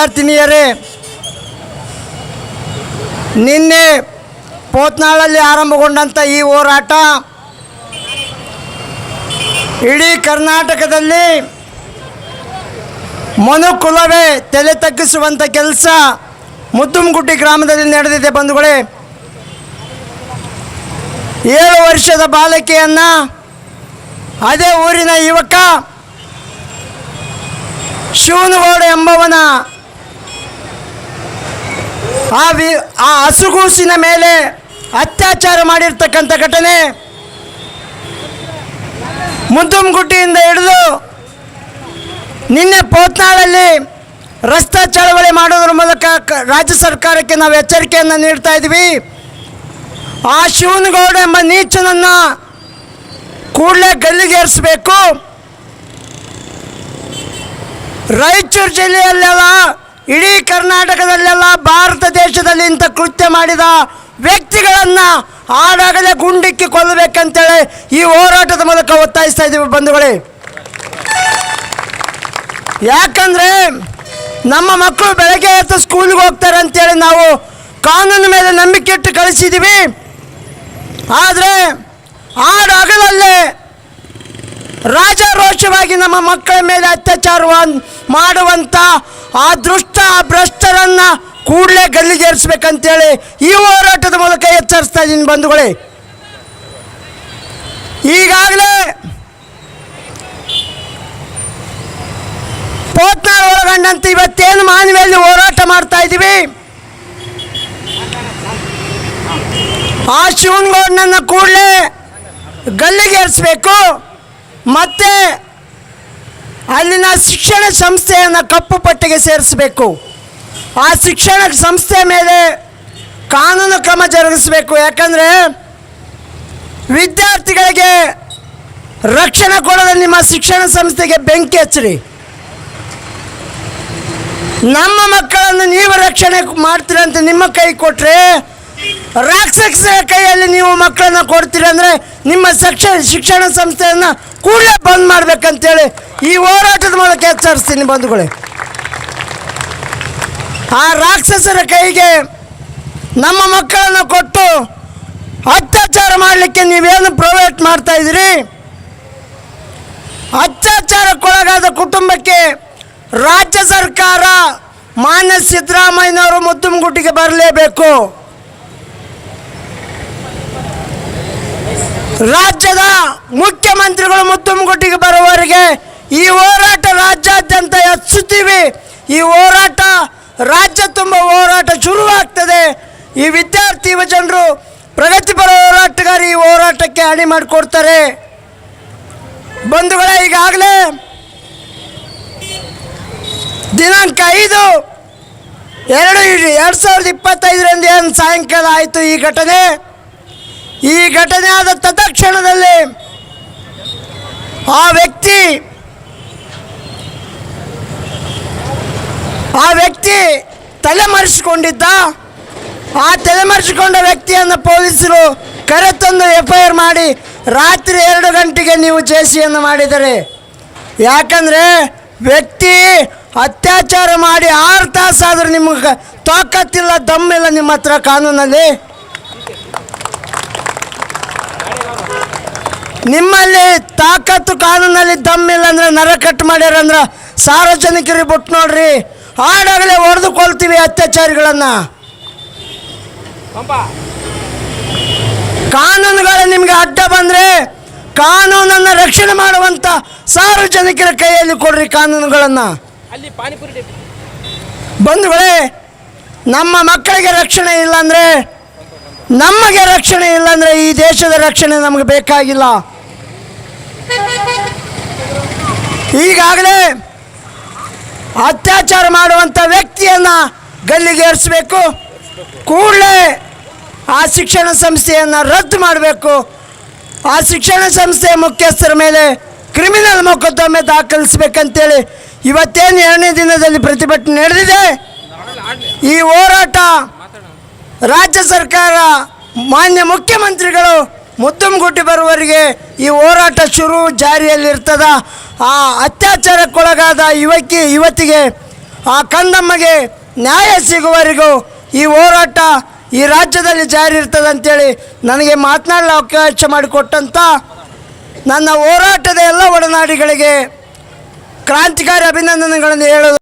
ವಿದ್ಯಾರ್ಥಿನಿಯರೇ, ನಿನ್ನೆ ಪೋತ್ನಾಳಲ್ಲಿ ಆರಂಭಗೊಂಡಂಥ ಈ ಹೋರಾಟ ಇಡೀ ಕರ್ನಾಟಕದಲ್ಲಿ ಮನುಕುಲವೇ ತಲೆ ತಗ್ಗಿಸುವಂಥ ಕೆಲಸ ಮುದ್ದುಮಗುಡ್ಡಿ ಗ್ರಾಮದಲ್ಲಿ ನಡೆದಿದೆ ಬಂಧುಗಳೇ. ಏಳು ವರ್ಷದ ಬಾಲಕಿಯನ್ನು ಅದೇ ಊರಿನ ಯುವಕ ಶಿವನಗೌಡ ಎಂಬವನ ಆ ವಿ, ಆ ಹಸುಗೂಸಿನ ಮೇಲೆ ಅತ್ಯಾಚಾರ ಮಾಡಿರ್ತಕ್ಕಂಥ ಘಟನೆ ಮುದ್ದುಮಗುಟ್ಟಿಯಿಂದ ಹಿಡಿದು ನಿನ್ನೆ ಪೋತ್ನಾಳಲ್ಲಿ ರಸ್ತೆ ಚಳವಳಿ ಮಾಡೋದ್ರ ಮೂಲಕ ರಾಜ್ಯ ಸರ್ಕಾರಕ್ಕೆ ನಾವು ಎಚ್ಚರಿಕೆಯನ್ನು ನೀಡ್ತಾ ಇದ್ವಿ ಆ ಶಿವನಗೌಡ ಎಂಬ ನೀಚನನ್ನು ಕೂಡಲೇ ಗಲ್ಲಿಗೇರಿಸಬೇಕು ರಾಯಚೂರು ಜಿಲ್ಲೆಯಲ್ಲೆಲ್ಲ ಇಡೀ ಕರ್ನಾಟಕದಲ್ಲೆಲ್ಲ ಭಾರತ ದೇಶದಲ್ಲಿ ಇಂಥ ಕೃತ್ಯ ಮಾಡಿದ ವ್ಯಕ್ತಿಗಳನ್ನು ಆಡಾಗಲೇ ಗುಂಡಿಕ್ಕಿ ಕೊಲ್ಲಬೇಕಂತೇಳಿ ಈ ಹೋರಾಟದ ಮೂಲಕ ಒತ್ತಾಯಿಸ್ತಾ ಇದ್ದೀವಿ ಬಂಧುಗಳೇ. ಯಾಕಂದರೆ ನಮ್ಮ ಮಕ್ಕಳು ಬೆಳಗ್ಗೆ ಎದ್ದು ಸ್ಕೂಲ್ಗೆ ಹೋಗ್ತಾರೆ ಅಂತೇಳಿ ನಾವು ಕಾನೂನು ಮೇಲೆ ನಂಬಿಕೆ ಇಟ್ಟು ಕಳಿಸಿದ್ದೀವಿ. ಆದರೆ ಆಡಗಲಲ್ಲೇ ರಾಜಾರೋಷವಾಗಿ ನಮ್ಮ ಮಕ್ಕಳ ಮೇಲೆ ಅತ್ಯಾಚಾರ ಮಾಡುವಂಥ ಆ ದೃಷ್ಟ ಆ ಭ್ರಷ್ಟರನ್ನು ಕೂಡಲೇ ಗಲ್ಲಿಗೇರಿಸ್ಬೇಕಂತೇಳಿ ಈ ಹೋರಾಟದ ಮೂಲಕ ಎಚ್ಚರಿಸ್ತಾ ಇದ್ದೀನಿ ಬಂಧುಗಳೇ. ಈಗಾಗಲೇ ಪೋತ್ನಾಳ್ ಒಳಗೊಂಡಂತ ಇವತ್ತೇನು ಮಾನವಿಯಲ್ಲಿ ಹೋರಾಟ ಮಾಡ್ತಾ ಇದ್ದೀವಿ? ಆ ಶಿವನಗೌಡನನ್ನು ಕೂಡಲೇ ಗಲ್ಲಿಗೇರಿಸಬೇಕು ಮತ್ತೆ ಅಲ್ಲಿನ ಶಿಕ್ಷಣ ಸಂಸ್ಥೆಯನ್ನು ಕಪ್ಪು ಪಟ್ಟಿಗೆ ಸೇರಿಸಬೇಕು. ಆ ಶಿಕ್ಷಣ ಸಂಸ್ಥೆ ಮೇಲೆ ಕಾನೂನು ಕ್ರಮ ಜರುಗಿಸಬೇಕು. ಯಾಕಂದರೆ ವಿದ್ಯಾರ್ಥಿಗಳಿಗೆ ರಕ್ಷಣೆ ಕೊಡಲು ನಿಮ್ಮ ಶಿಕ್ಷಣ ಸಂಸ್ಥೆಗೆ ಬೆಂಕಿ ಹಚ್ಚಿರಿ. ನಮ್ಮ ಮಕ್ಕಳನ್ನು ನೀವು ರಕ್ಷಣೆ ಮಾಡ್ತೀರಂತ ನಿಮ್ಮ ಕೈ ಕೊಟ್ಟರೆ ರಾಕ್ಷಸರ ಕೈಯಲ್ಲಿ ನೀವು ಮಕ್ಕಳನ್ನ ಕೊಡ್ತೀರಿ ಅಂದರೆ ನಿಮ್ಮ ಶಿಕ್ಷಣ ಶಿಕ್ಷಣ ಸಂಸ್ಥೆಯನ್ನು ಕೂಡಲೇ ಬಂದ್ ಮಾಡ್ಬೇಕಂತೇಳಿ ಈ ಹೋರಾಟದ ಮೂಲಕ ಎಚ್ಚರಿಸ್ತೀನಿ ಬಂಧುಗಳೇ. ಆ ರಾಕ್ಷಸರ ಕೈಗೆ ನಮ್ಮ ಮಕ್ಕಳನ್ನು ಕೊಟ್ಟು ಅತ್ಯಾಚಾರ ಮಾಡಲಿಕ್ಕೆ ನೀವೇನು ಪ್ರೊವೈಡ್ ಮಾಡ್ತಾ ಇದ್ದೀರಿ? ಅತ್ಯಾಚಾರಕ್ಕೊಳಗಾದ ಕುಟುಂಬಕ್ಕೆ ರಾಜ್ಯ ಸರ್ಕಾರ ಮಾನ್ಯ ಸಿದ್ದರಾಮಯ್ಯನವರು ಮುದ್ದುಮಗುಟ್ಟಿಗೆ ಬರಲೇಬೇಕು. ರಾಜ್ಯದ ಮುಖ್ಯಮಂತ್ರಿಗಳು ಮುತ್ತುಮುಗುಟ್ಟಿಗೆ ಬರುವವರೆಗೆ ಈ ಹೋರಾಟ ರಾಜ್ಯಾದ್ಯಂತ ಹೆಚ್ಚುತ್ತೀವಿ ಈ ಹೋರಾಟ ರಾಜ್ಯ ತುಂಬ ಹೋರಾಟ ಶುರುವಾಗ್ತದೆ. ಈ ವಿದ್ಯಾರ್ಥಿ ಯುವ ಜನರು ಪ್ರಗತಿಪರ ಹೋರಾಟಗಾರ ಈ ಹೋರಾಟಕ್ಕೆ ಅಣಿ ಮಾಡಿಕೊಡ್ತಾರೆ. ಬಂಧುಗಳೇ, ಈಗಾಗಲೇ ದಿನಾಂಕ ಐದು ಎರಡು ಎರಡು ಸಾವಿರದ ಇಪ್ಪತ್ತೈದರಿಂದ ಏನು ಸಾಯಂಕಾಲ ಆಯಿತು ಈ ಘಟನೆ? ಈ ಘಟನೆ ಆದ ತತ್ಕ್ಷಣದಲ್ಲಿ ಆ ವ್ಯಕ್ತಿ ಆ ವ್ಯಕ್ತಿ ತಲೆಮರೆಸಿಕೊಂಡಿದ್ದ ಆ ತಲೆಮರೆಸಿಕೊಂಡ ವ್ಯಕ್ತಿಯನ್ನು ಪೊಲೀಸರು ಕರೆತಂದು ಎಫ್ ಐ ಆರ್ ಮಾಡಿ ರಾತ್ರಿ ಎರಡು ಗಂಟೆಗೆ ನೀವು ಜೆ ಸಿಯನ್ನು ಮಾಡಿದರೆ. ಯಾಕಂದರೆ ವ್ಯಕ್ತಿ ಅತ್ಯಾಚಾರ ಮಾಡಿ ಆರು ತಾಸಾದರೂ ನಿಮಗೆ ತಾಕತ್ತಿಲ್ಲ, ದಮ್ಮಿಲ್ಲ ನಿಮ್ಮ ಹತ್ರ ಕಾನೂನಲ್ಲಿ. ನಿಮ್ಮಲ್ಲಿ ತಾಕತ್ತು ಕಾನೂನಲ್ಲಿ ದಮ್ಮಿಲ್ಲ ಅಂದ್ರೆ ನರ ಕಟ್ ಮಾಡ್ಯಾರಂದ್ರೆ ಸಾರ್ವಜನಿಕರಿ ಬಿಟ್ಟು ನೋಡ್ರಿ. ಆಡಾಗಲೇ ಹೊಡೆದುಕೊಳ್ತೀವಿ ಅತ್ಯಾಚಾರಿಗಳನ್ನು. ಕಾನೂನುಗಳು ನಿಮಗೆ ಅಡ್ಡ ಬಂದರೆ ಕಾನೂನನ್ನು ರಕ್ಷಣೆ ಮಾಡುವಂಥ ಸಾರ್ವಜನಿಕರ ಕೈಯಲ್ಲಿ ಕೊಡ್ರಿ ಕಾನೂನುಗಳನ್ನು. ಬಂಧುಗಳೇ ನಮ್ಮ ಮಕ್ಕಳಿಗೆ ರಕ್ಷಣೆ ಇಲ್ಲಾಂದರೆ ನಮಗೆ ರಕ್ಷಣೆ ಇಲ್ಲಾಂದರೆ ಈ ದೇಶದ ರಕ್ಷಣೆ ನಮಗೆ ಬೇಕಾಗಿಲ್ಲ. ಈಗಾಗಲೇ ಅತ್ಯಾಚಾರ ಮಾಡುವಂಥ ವ್ಯಕ್ತಿಯನ್ನು ಗಲ್ಲಿಗೇರಿಸಬೇಕು ಕೂಡಲೇ ಆ ಶಿಕ್ಷಣ ಸಂಸ್ಥೆಯನ್ನು ರದ್ದು ಮಾಡಬೇಕು. ಆ ಶಿಕ್ಷಣ ಸಂಸ್ಥೆಯ ಮುಖ್ಯಸ್ಥರ ಮೇಲೆ ಕ್ರಿಮಿನಲ್ ಮೊಕದ್ದಮೆ ದಾಖಲಿಸ್ಬೇಕಂತೇಳಿ ಇವತ್ತೇನು ಎರಡನೇ ದಿನದಲ್ಲಿ ಪ್ರತಿಭಟನೆ ನಡೆದಿದೆ. ಈ ಹೋರಾಟ ರಾಜ್ಯ ಸರ್ಕಾರ, ಮಾನ್ಯ ಮುಖ್ಯಮಂತ್ರಿಗಳು ಮುದ್ದಮಗುಟ್ಟಿ ಬರುವವರಿಗೆ ಈ ಹೋರಾಟ ಶುರು ಜಾರಿಯಲ್ಲಿರ್ತದ. ಆ ಅತ್ಯಾಚಾರಕ್ಕೊಳಗಾದ ಯುವಕಿ, ಯುವತಿಗೆ, ಆ ಕಂದಮ್ಮಗೆ ನ್ಯಾಯ ಸಿಗುವವರೆಗೂ ಈ ಹೋರಾಟ ಈ ರಾಜ್ಯದಲ್ಲಿ ಜಾರಿ ಇರ್ತದೆ ಅಂತೇಳಿ ನನಗೆ ಮಾತನಾಡಲು ಅವಕಾಶ ಮಾಡಿಕೊಟ್ಟಂಥ ನನ್ನ ಹೋರಾಟದ ಎಲ್ಲ ಒಡನಾಡಿಗಳಿಗೆ ಕ್ರಾಂತಿಕಾರಿ ಅಭಿನಂದನೆಗಳನ್ನು ಹೇಳಲು